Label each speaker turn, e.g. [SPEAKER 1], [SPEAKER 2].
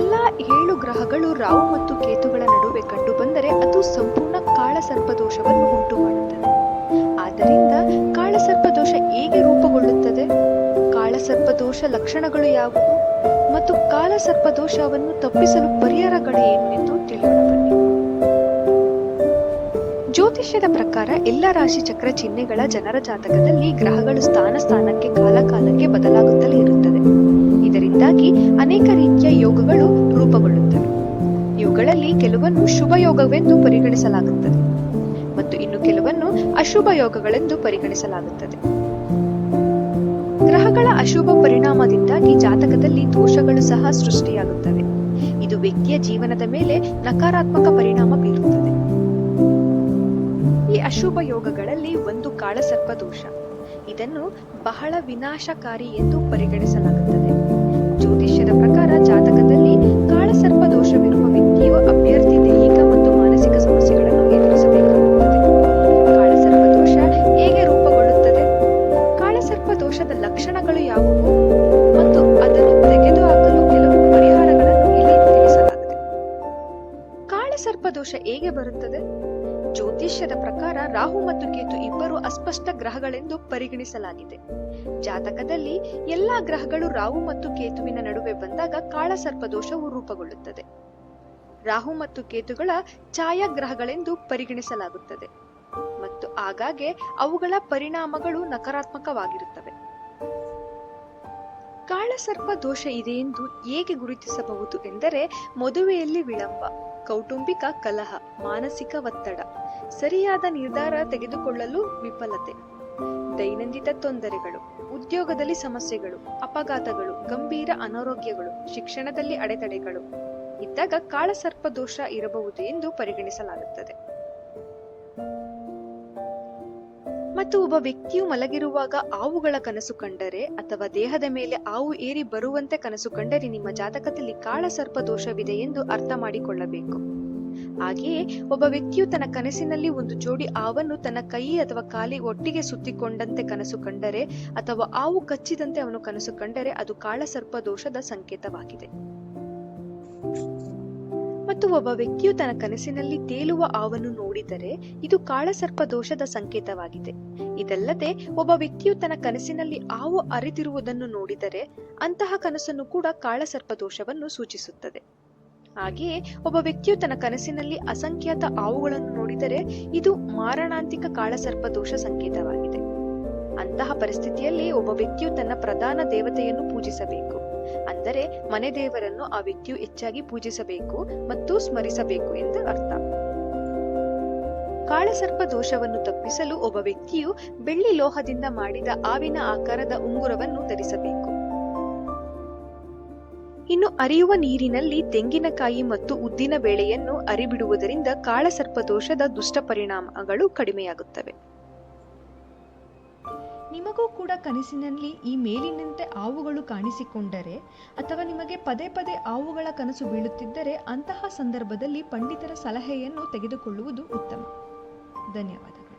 [SPEAKER 1] ಎಲ್ಲ ಏಳು ಗ್ರಹಗಳು ರಾಹು ಮತ್ತು ಕೇತುಗಳ ನಡುವೆ ಕಂಡುಬಂದರೆ ಅದು ಸಂಪೂರ್ಣ ಕಾಳಸರ್ಪದೋಷವನ್ನು ಉಂಟು ಮಾಡುತ್ತದೆ ಆದ್ದರಿಂದ ಕಾಳಸರ್ಪದೋಷ ಹೇಗೆ ರೂಪುಗೊಳ್ಳುತ್ತದೆ? ಕಾಳಸರ್ಪದೋಷ ಲಕ್ಷಣಗಳು ಯಾವುವು? ಮತ್ತು ಕಾಲಸರ್ಪದೋಷವನ್ನು ತಪ್ಪಿಸಲು ಪರಿಹಾರಗಳು ಏನು ಎಂದು ತಿಳಿಯೋಣ ಜ್ಯೋತಿಷ್ಯದ ಪ್ರಕಾರ ಎಲ್ಲ ರಾಶಿ ಚಕ್ರ ಚಿಹ್ನೆಗಳ ಜನರ ಜಾತಕದಲ್ಲಿ ಗ್ರಹಗಳು ಸ್ಥಾನ ಸ್ಥಾನಕ್ಕೆ ಕಾಲ ಕಾಲಕ್ಕೆ ಬದಲಾಗುತ್ತಲೇ ಇರುತ್ತದೆ ಇದರಿಂದಾಗಿ ಅನೇಕ ರೀತಿಯ ಯೋಗಗಳು ರೂಪುಗೊಳ್ಳುತ್ತವೆ. ಇವುಗಳಲ್ಲಿ ಕೆಲವನ್ನು ಶುಭ ಯೋಗವೆಂದು ಪರಿಗಣಿಸಲಾಗುತ್ತದೆ ಮತ್ತು ಇನ್ನು ಕೆಲವನ್ನು ಅಶುಭ ಯೋಗಗಳೆಂದು ಪರಿಗಣಿಸಲಾಗುತ್ತದೆ. ಗ್ರಹಗಳ ಅಶುಭ ಪರಿಣಾಮದಿಂದಾಗಿ ಜಾತಕದಲ್ಲಿ ದೋಷಗಳು ಸಹ ಸೃಷ್ಟಿಯಾಗುತ್ತವೆ. ಇದು ವ್ಯಕ್ತಿಯ ಜೀವನದ ಮೇಲೆ ನಕಾರಾತ್ಮಕ ಪರಿಣಾಮ ಬೀರುತ್ತದೆ. ಈ ಅಶುಭ ಯೋಗಗಳಲ್ಲಿ ಒಂದು ಕಾಳಸರ್ಪ ದೋಷ. ಇದನ್ನು ಬಹಳ ವಿನಾಶಕಾರಿ ಎಂದು ಪರಿಗಣಿಸಲಾಗುತ್ತದೆ. ದೋಷ ಹೇಗೆ ಬರುತ್ತದೆ? ಜ್ಯೋತಿಷ್ಯದ ಪ್ರಕಾರ ರಾಹು ಮತ್ತು ಕೇತು ಇಬ್ಬರು ಅಸ್ಪಷ್ಟ ಗ್ರಹಗಳೆಂದು ಪರಿಗಣಿಸಲಾಗಿದೆ. ಜಾತಕದಲ್ಲಿ ಎಲ್ಲಾ ಗ್ರಹಗಳು ರಾಹು ಮತ್ತು ಕೇತುವಿನ ನಡುವೆ ಬಂದಾಗ ಕಾಳಸರ್ಪ ದೋಷವು ರೂಪುಗೊಳ್ಳುತ್ತದೆ. ರಾಹು ಮತ್ತು ಕೇತುಗಳ ಛಾಯಾಗ್ರಹಗಳೆಂದು ಪರಿಗಣಿಸಲಾಗುತ್ತದೆ. ಮತ್ತು ಆಗಾಗ್ಗೆ ಅವುಗಳ ಪರಿಣಾಮಗಳು ನಕಾರಾತ್ಮಕವಾಗಿರುತ್ತವೆ. ಕಾಳಸರ್ಪ ದೋಷ ಇದೆ ಎಂದು ಹೇಗೆ ಗುರುತಿಸಬಹುದು ಎಂದರೆ ಮದುವೆಯಲ್ಲಿ ವಿಳಂಬ, ಕೌಟುಂಬಿಕ ಕಲಹ, ಮಾನಸಿಕ ಒತ್ತಡ, ಸರಿಯಾದ ನಿರ್ಧಾರ ತೆಗೆದುಕೊಳ್ಳಲು ವಿಫಲತೆ, ದೈನಂದಿನ ತೊಂದರೆಗಳು, ಉದ್ಯೋಗದಲ್ಲಿ ಸಮಸ್ಯೆಗಳು, ಅಪಘಾತಗಳು, ಗಂಭೀರ ಅನಾರೋಗ್ಯಗಳು, ಶಿಕ್ಷಣದಲ್ಲಿ ಅಡೆತಡೆಗಳು, ಇದ್ದಾಗ ಕಾಳಸರ್ಪ ದೋಷ ಇರಬಹುದು ಎಂದು ಪರಿಗಣಿಸಲಾಗುತ್ತದೆ. ಮತ್ತು ಒಬ್ಬ ವ್ಯಕ್ತಿಯು ಮಲಗಿರುವಾಗ ಆವುಗಳ ಕನಸು ಕಂಡರೆ ಅಥವಾ ದೇಹದ ಮೇಲೆ ಆವು ಏರಿ ಬರುವಂತೆ ಕನಸು ಕಂಡರೆ ನಿಮ್ಮ ಜಾತಕದಲ್ಲಿ ಕಾಳಸರ್ಪ ದೋಷವಿದೆ ಎಂದು ಅರ್ಥ ಮಾಡಿಕೊಳ್ಳಬೇಕು. ಹಾಗೆಯೇ ಒಬ್ಬ ವ್ಯಕ್ತಿಯು ತನ್ನ ಕನಸಿನಲ್ಲಿ ಒಂದು ಜೋಡಿ ಆವನ್ನು ತನ್ನ ಕೈ ಅಥವಾ ಕಾಲಿ ಒಟ್ಟಿಗೆ ಸುತ್ತಿಕೊಂಡಂತೆ ಕನಸು ಕಂಡರೆ ಅಥವಾ ಆವು ಕಚ್ಚಿದಂತೆ ಅವನು ಕನಸು ಕಂಡರೆ ಅದು ಕಾಳಸರ್ಪ ದೋಷದ ಸಂಕೇತವಾಗಿದೆ. ಮತ್ತು ಒಬ್ಬ ವ್ಯಕ್ತಿಯು ತನ್ನ ಕನಸಿನಲ್ಲಿ ತೇಲುವ ಆವನ್ನು ನೋಡಿದರೆ ಇದು ಕಾಳಸರ್ಪ ದೋಷದ ಸಂಕೇತವಾಗಿದೆ. ಇದಲ್ಲದೆ ಒಬ್ಬ ವ್ಯಕ್ತಿಯು ತನ್ನ ಕನಸಿನಲ್ಲಿ ಆವು ಅರಿತಿರುವುದನ್ನು ನೋಡಿದರೆ ಅಂತಹ ಕನಸನ್ನು ಕೂಡ ಕಾಳಸರ್ಪ ದೋಷವನ್ನು ಸೂಚಿಸುತ್ತದೆ. ಹಾಗೆಯೇ ಒಬ್ಬ ವ್ಯಕ್ತಿಯು ತನ್ನ ಕನಸಿನಲ್ಲಿ ಅಸಂಖ್ಯಾತ ಆವುಗಳನ್ನು ನೋಡಿದರೆ ಇದು ಮಾರಣಾಂತಿಕ ಕಾಳಸರ್ಪ ದೋಷ ಸಂಕೇತವಾಗಿದೆ. ಅಂತಹ ಪರಿಸ್ಥಿತಿಯಲ್ಲಿ ಒಬ್ಬ ವ್ಯಕ್ತಿಯು ತನ್ನ ಪ್ರಧಾನ ದೇವತೆಯನ್ನು ಪೂಜಿಸಬೇಕು. ಅಂದರೆ ಮನೆ ದೇವರನ್ನು ಆ ವ್ಯಕ್ತಿಯು ಹೆಚ್ಚಾಗಿ ಪೂಜಿಸಬೇಕು ಮತ್ತು ಸ್ಮರಿಸಬೇಕು ಎಂದು ಅರ್ಥ. ಕಾಳಸರ್ಪ ದೋಷವನ್ನು ತಪ್ಪಿಸಲು ಒಬ್ಬ ವ್ಯಕ್ತಿಯು ಬೆಳ್ಳಿ ಲೋಹದಿಂದ ಮಾಡಿದ ಆವಿನ ಆಕಾರದ ಉಂಗುರವನ್ನು ಧರಿಸಬೇಕು. ಇನ್ನು ಅರಿಯುವ ನೀರಿನಲ್ಲಿ ತೆಂಗಿನಕಾಯಿ ಮತ್ತು ಉದ್ದಿನ ಬೇಳೆಯನ್ನು ಅರಿಬಿಡುವುದರಿಂದ ಕಾಳಸರ್ಪ ದೋಷದ ದುಷ್ಟ ಪರಿಣಾಮಗಳು ಕಡಿಮೆಯಾಗುತ್ತವೆ.
[SPEAKER 2] ನಿಮಗೂ ಕೂಡ ಕನಸಿನಲ್ಲಿ ಈ ಮೇಲಿನಂತೆ ಆವುಗಳು ಕಾಣಿಸಿಕೊಂಡರೆ ಅಥವಾ ನಿಮಗೆ ಪದೇ ಪದೇ ಆವುಗಳ ಕನಸು ಬೀಳುತ್ತಿದ್ದರೆ ಅಂತಹ ಸಂದರ್ಭದಲ್ಲಿ ಪಂಡಿತರ ಸಲಹೆಯನ್ನು ತೆಗೆದುಕೊಳ್ಳುವುದು ಉತ್ತಮ. ಧನ್ಯವಾದ